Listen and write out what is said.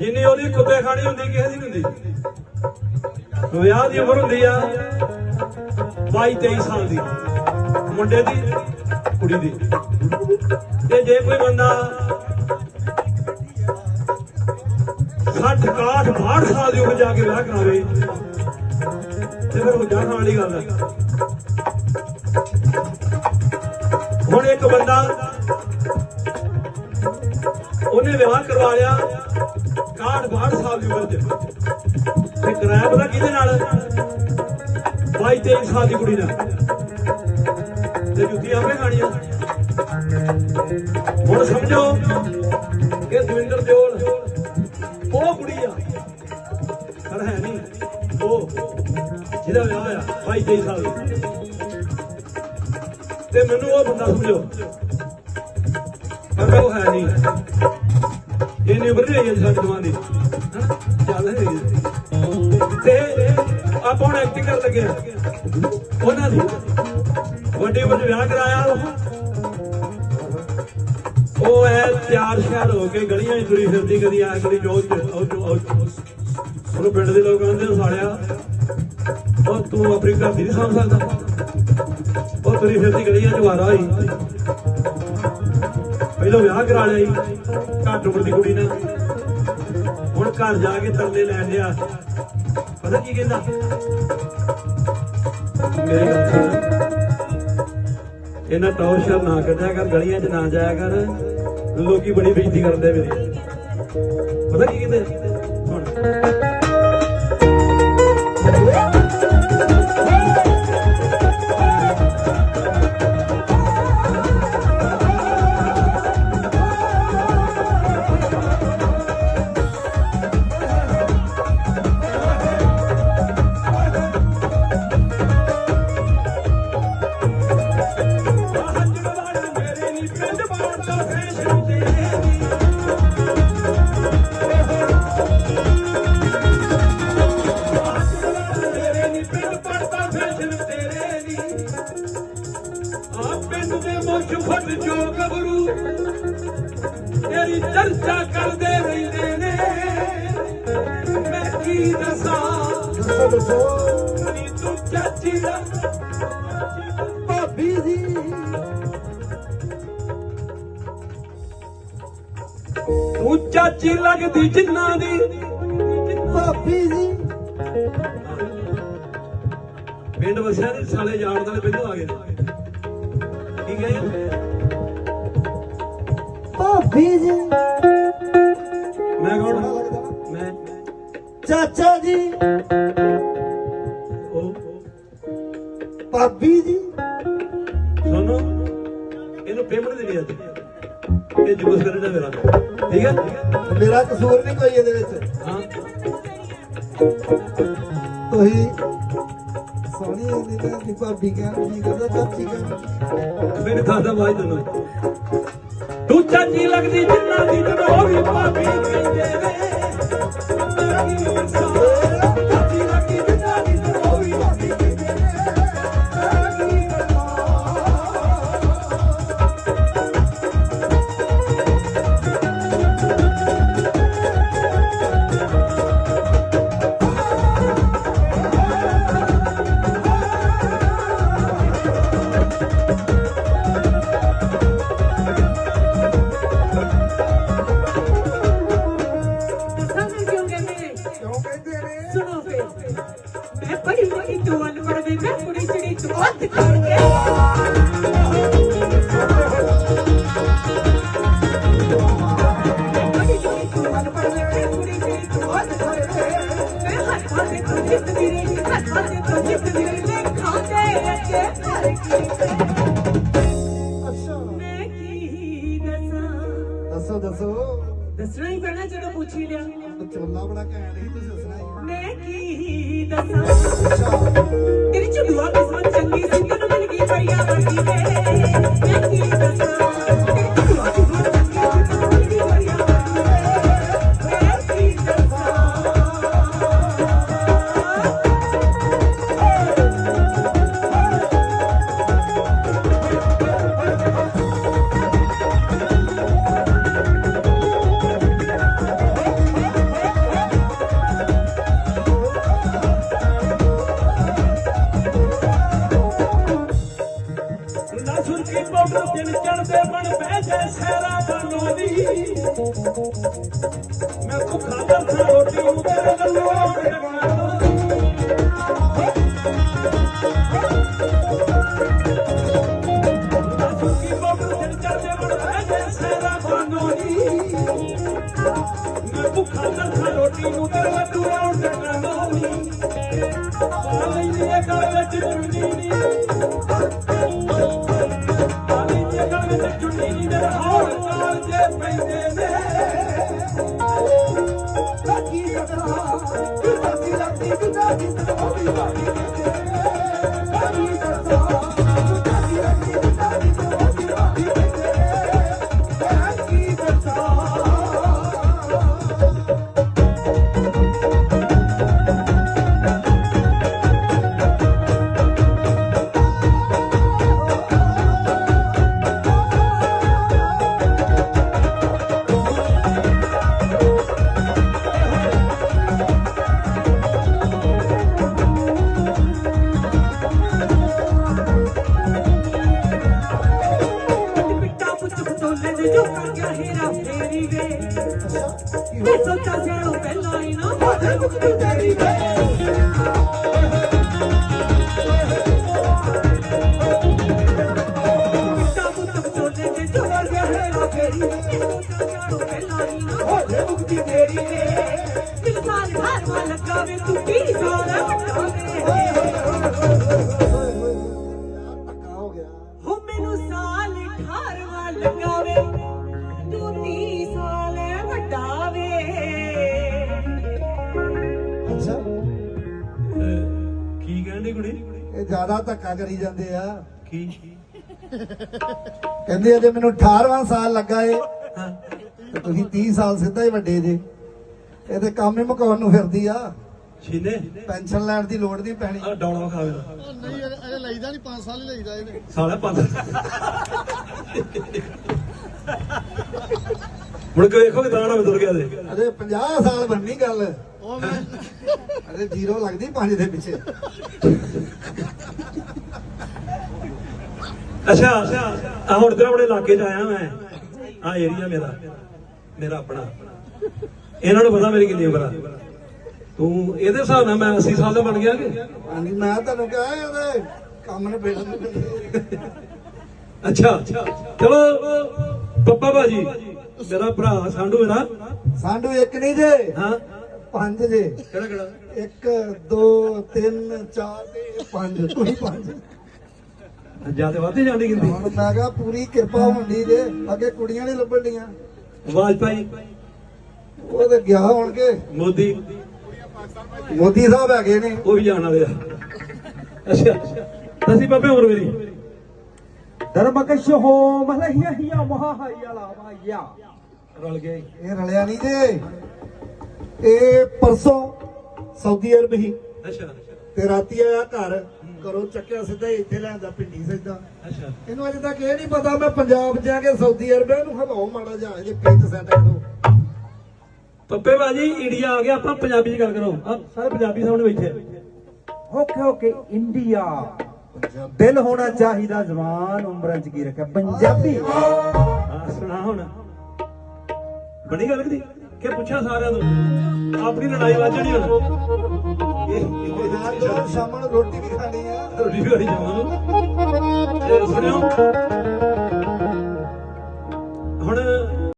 ਜਿੰਨੀ ਉਹਦੀ ਕੁੱਤੇ ਖਾਣੀ ਹੁੰਦੀ, ਕਿਸੇ ਦੀ ਹੁੰਦੀ। ਵਿਆਹ ਦੀ ਉਮਰ ਹੁੰਦੀ ਆ 22 23 ਸਾਲ ਦੀ, ਮੁੰਡੇ ਦੀ, ਕੁੜੀ ਦੀ। ਤੇ ਜੇ ਕੋਈ ਬੰਦਾ 60 61 62 ਸਾਲ ਦੀ ਉਮਰ ਜਾ ਕੇ ਵਿਆਹ ਕਰਾਵੇ, ਤੇ ਫਿਰ ਉਹ ਜਾ ਖਾਣ ਵਾਲੀ ਗੱਲ ਹੈ ਹੁਣ ਇੱਕ ਬੰਦਾ ਉਹਨੇ ਵਿਆਹ ਕਰਵਾ ਲਿਆ 61 62 ਸਾਲ ਦੀ ਉਮਰ ਦੇ ਤੇ ਕਰਾਇਆ ਪਤਾ ਕਿਹਦੇ ਨਾਲ? 22 23 ਸਾਲ ਦੀ ਕੁੜੀ ਨਾਲ। ਤੇ ਜੁੱਤੀ ਆਪੇ ਖਾਣੀ ਆ ਹੁਣ ਸਮਝੋ ਕਿ ਦਵਿੰਦਰ ਦਿਓਲ ਉਹ ਕੁੜੀ ਆ। ਪਰ ਹੈ ਨਹੀਂ, ਉਹ ਜਿਹਦਾ ਵਿਆਹ ਹੋਇਆ 22 23 ਸਾਲ ਦੀ। ਤੇ ਮੈਨੂੰ ਉਹ ਬੰਦਾ ਸਮਝੋ। ਪਰ ਉਹ ਹੈ ਨਹੀਂ। ਇਹਨੇ ਉਮਰ ਨਹੀਂ ਹੈ ਸਾਡੀ ਚੱਲ ਰਹੀ ਤੇ ਆਪਾਂ ਹੁਣ ਐਕਟਿੰਗ ਕਰਨ ਲੱਗੇ ਉਹਨਾਂ ਦੀ। ਵੱਡੀ ਉਮਰ ਵਿਆਹ ਕਰਾਇਆ ਉਹ। ਐ ਤਿਆਰ ਸ਼ਿਆਰ ਹੋ ਕੇ ਗਲੀਆਂ 'ਚ ਤੁਰੀ ਫਿਰਦੀ ਕਦੀ ਆ, ਕਦੀ ਜੋ ਉਹਨੂੰ ਪਿੰਡ ਦੇ ਲੋਕ ਕਹਿੰਦੇ ਸਾਲਿਆ। ਉਹ ਤੂੰ ਆਪਣੀ ਘਰ ਦੀ ਨਹੀਂ ਸਾਂਭ ਸਕਦਾ। ਉਹ ਤੁਰੀ ਫਿਰਦੀ ਗਲੀਆਂ 'ਚ, ਵਾਰਾ ਹੋਈ ਪਹਿਲਾਂ ਵਿਆਹ ਕਰਾ ਲਿਆ ਸੀ ਘੱਟ ਉਮਰ ਦੀ ਕੁੜੀ ਨਾਲ ਹੁਣ ਘਰ ਜਾ ਕੇ ਤਰਲੇ ਲੈਣ ਲਿਆ ਪਤਾ ਕੀ ਕਹਿੰਦਾ? ਮੇਰੀ ਇਹਨਾਂ ਟੌਰਚਰ ਨਾ ਕੱਢਿਆ ਕਰ, ਗਲੀਆਂ 'ਚ ਨਾ ਜਾਇਆ ਕਰ। ਲੋਕੀ ਬੜੀ ਬੇਇੱਜ਼ਤੀ ਕਰਦੇ ਮੇਰੀ ਪਤਾ ਕੀ ਕਹਿੰਦੇ? ਹੁਣ ਚਾਚੀ ਦਾ, ਭਾਬੀ ਜੀ ਤੂੰ ਚਾਚੀ ਲੱਗਦੀ ਜਿੰਨਾ ਦੀ, ਭਾਬੀ ਜੀ ਪਿੰਡ ਵਸਿਆ ਦੇ ਸਾਲੇ ਜਾਣ ਵਾਲੇ ਪਹਿਲੋਂ ਆ ਗਏ। ਨੇ। ਕੀ ਭਾਬੀ ਜੀ ਮੈਂ ਕੌਣ? ਮੈਂ। ਚਾਚਾ ਜੀ। ਭਾਬੀ ਜੀ। ਸੁਣੋ ਇਹਨੂੰ ਪੇਮੈਂਟ ਦੇਣੀ ਅੱਜ ਇਹ ਜੁਗਸ ਕਰੇ ਦਾ ਮੇਰਾ ਠੀਕ ਹੈ ਮੇਰਾ ਕਸੂਰ ਨਹੀਂ ਕੋਈ ਇਹਦੇ ਵਿੱਚ। ਹਾਂ। ਤੁਸੀਂ ਸੋਹਣੀ ਇਹਦੀ ਤਾਂ ਦੀ ਭਾਬੀ ਕਹਿਣ ਕੀ ਕਰਦਾ ਚਾਚੀ ਕਹਿਣ ਮੈਨੂੰ ਖਾਦਾ ਬਾਈ ਤੈਨੂੰ ਤੂੰ ਚਾਚੀ ਲੱਗਦੀ ਜਿੰਨਾ ਦੀ ਤੈਨੂੰ ਉਹ ਵੀ ਭਾਬੀ। ਕਹਿੰਦੇ ਨੇ ਮੈਂ ਕੀ ਨੇ ਕਿਉਂ ਕਹਿੰਦੇ ਨੇ ਸੁਣੋ ਫੇ ਮੈਂ ਪੜੀ ਲਿਖੀ ਤੂੰ ਅਨਪੜ੍ਹ ਵੇ ਮੈਂ ਕੁੜੀ ਚੜੀ ਤੂੰ ਅੱਧ ਕਰਕੇ ਪੜ੍ਹੀ ਲਿਖੀ ਚੋਲਾ ਬੜਾ ਘੈਂਟ ਸੀ, ਤੁਸੀਂ ਦੱਸਣਾ ਹੀ ਮੈਂ ਕੀ ਦੱਸਾਂ? ਤੇਰੀ ਚੁੜਵਾ ਕਿਸਮਤ ਚੰਗੀ ਸੀ ਤੈਨੂੰ ਮਿਲ ਗਈ ਬੜੀਆ ਵਰਗੀ ਵੇ ਮੈਂ ਕੀ ਦੱਸਾਂ? ਬਣ ਬੈਠੇ ਸ਼ਹਿਰਾ ਬਨੋਦੀ ਮੈਂ ਭੁੱਖਾ ਮਰਦਾ ਰੋਟੀ ਨੂੰ ਤੇਰੇ ਵੱਲੋਂ ਭੁੱਖਾ ਮਰਦਾ ਰੋਟੀ ਨੂੰ ਤੇਰੇ ਵੱਲੋਂ ਆਉਣ ਦੇ ਕੰਨੋਂ ਸਾਲੇ ਇਹ ਗੱਲ ਚਿੰਨੀ ਕੀ ਕਰਾਂ ਕਿਤਾ ਸੀ ਲੱਗਦੀ ਕਿਤਾ ਸੀ ਉਹ ਵੀ ਬਾਕੀ ਕੀ ਮੈਂ ਸੋਚਾਂ ਜਾਣੋ ਪਹਿਲਾਂ ਹੀ ਨਾ ਹੋਵੇ ਮੁਕਤੀ ਤੇਰੀ ਵੇ ਜ਼ਿਆਦਾ ਧੱਕਾ ਕਰੀ ਜਾਂਦੇ ਆ। ਕੀ? ਕਹਿੰਦੇ ਅਜੇ ਮੈਨੂੰ 18ਵਾਂ ਸਾਲ ਲੱਗਾ ਏ ਤੇ ਤੁਸੀਂ 30 ਸਾਲ ਸਿੱਧਾ ਹੀ ਵੱਡੇ ਜੇ। ਇਹ ਤੇ ਕੰਮ ਹੀ ਮੁਕਾਉਣ ਨੂੰ ਫਿਰਦੀ ਆ। ਛੀਨੇ ਪੈਨਸ਼ਨ ਲੈਣ ਦੀ ਲੋੜ ਨਹੀਂ ਪੈਣੀ। ਆ ਡੌਣਾ ਖਾਵੇ ਦਾ ਨਹੀਂ ਇਹ ਲਈਦਾ ਨਹੀਂ 5 ਸਾਲ ਹੀ ਲਈਦਾ ਇਹਨੇ। ਸਾਲਾ ਪੰਜ ਮੁੜ ਕੇ ਵੇਖੋ ਕਿ ਦਾਣਾ ਤੁਰ ਗਿਆ ਦੇ ਅਜੇ 50 ਸਾਲ ਬੰਨੀ ਗੱਲ। ਉਹ ਮੈਂ ਅਜੇ ਜ਼ੀਰੋ ਲੱਗਦੀ ਪੰਜ ਦੇ ਪਿੱਛੇ। ਅੱਛਾ ਆ ਹੁਣ ਤੇ ਆਪਣੇ ਇਲਾਕੇ ਚ ਆਇਆ ਮੈਂ। ਆ ਏਰੀਆ ਮੇਰਾ। ਮੇਰਾ ਆਪਣਾ। ਇਹਨਾਂ ਨੂੰ ਪਤਾ ਮੇਰੀ ਕਿੰਨੀ ਉਮਰ ਆ। ਤੂੰ ਇਹਦੇ ਹਿਸਾਬ ਨਾਲ ਮੈਂ 80 ਸਾਲ ਦਾ ਬਣ ਗਿਆ ਕਿ? ਹਾਂਜੀ ਮੈਂ ਤੁਹਾਨੂੰ ਕਿਹਾ ਇਹਦੇ ਕੰਮ ਨੇ ਨੂੰ ਅੱਛਾ। ਚਲੋ ਪੱਪਾ ਬਾਜੀ ਮੇਰਾ ਭਰਾ ਸਾਂਡੂ ਮੇਰਾ ਸਾਡੂ ਇੱਕ ਨਹੀਂ ਜੇ? ਹਾਂ। ਪੰਜ ਜੇ। ਕਿਹੜਾ ਕਿਹੜਾ? 1 2 3 4 ਤੇ 5 ਕੋਈ 5 ਜ਼ਿਆਦਾ ਵਾਧੇ ਜਾਂਦੀ ਗਿੰਦੀ ਹੁਣ ਮੈਂ ਕਹਾ ਪੂਰੀ ਕਿਰਪਾ ਹੁੰਦੀ ਜੇ। ਅੱਗੇ ਕੁੜੀਆਂ ਨਹੀਂ ਲੱਭਣ ਡੀਆਂ। ਵਾਜਪਾਈ ਉਹ ਤੇ ਗਿਆ ਹੋਣ ਕੇ ਮੋਦੀ। ਮੋਦੀ ਸਾਹਿਬ ਹੈਗੇ ਨੇ। ਉਹ ਵੀ ਜਾਣ ਵਾਲੇ ਆ। ਅੱਛਾ ਅਸੀਂ ਬਾਬੇ ਹੋਰ ਵੀ ਧਰਮਕਸ਼ ਹੋ ਮਲਹਿਆ ਹਿਆ ਮਹਾ ਹਿਆ ਲਾ ਮਾਇਆ ਰਲ ਗਿਆ। ਇਹ ਰਲਿਆ ਨਹੀਂ ਜੇ। ਇਹ ਪਰਸੋਂ ਸਾਊਦੀ ਅਰਬ ਹੀ। ਅੱਛਾ ਤੇ ਰਾਤੀ ਆਇਆ ਘਰ। ਘਰੋਂ ਚੱਕਿਆ ਸਿੱਧਾ ਇੱਥੇ ਲੈਂਦਾ ਪਿੰਡੀ ਸਿੱਧਾ। ਅੱਛਾ। ਇਹਨੂੰ ਅਜੇ ਤੱਕ ਇਹ ਨਹੀਂ ਪਤਾ ਮੈਂ ਪੰਜਾਬ ਜਾ ਕੇ ਸਾਊਦੀ ਅਰਬ ਇਹਨੂੰ ਹਵਾਓ ਮਾੜਾ ਜਾ ਜੇ ਪੇਟ ਸੈੱਟ ਕਰੋ। ਪੱਪੇ ਬਾਜੀ ਇੰਡੀਆ ਆ ਗਿਆ ਆਪਾਂ ਪੰਜਾਬੀ ਚ ਗੱਲ ਕਰੋ। ਸਾਰੇ ਪੰਜਾਬੀ ਸਾਹਮਣੇ ਬੈਠੇ ਓਕੇ ਓਕੇ। ਇੰਡੀਆ। ਦਿਲ ਹੋਣਾ ਚਾਹੀਦਾ ਜ਼ਬਾਨ ਉਮਰਾਂ ਚ ਕੀ ਰੱਖਿਆ? ਪੰਜਾਬੀ। ਬਣੀ ਗੱਲ ਕਦੀ ਕਿ ਪੁੱਛਾਂ ਸਾਰਿਆਂ ਨੂੰ? ਆਪਣੀ ਲੜਾਈ ਵਾਜਣੀ ਹੁਣ। ਸ਼ਾਮਾਂ ਨੂੰ ਰੋਟੀ ਵੀ ਖਾਣੀ ਆ। ਰੋਟੀ ਖਾਣੀ ਜਾਵਾਂ ਤੇ ਸੁਣਿਓ।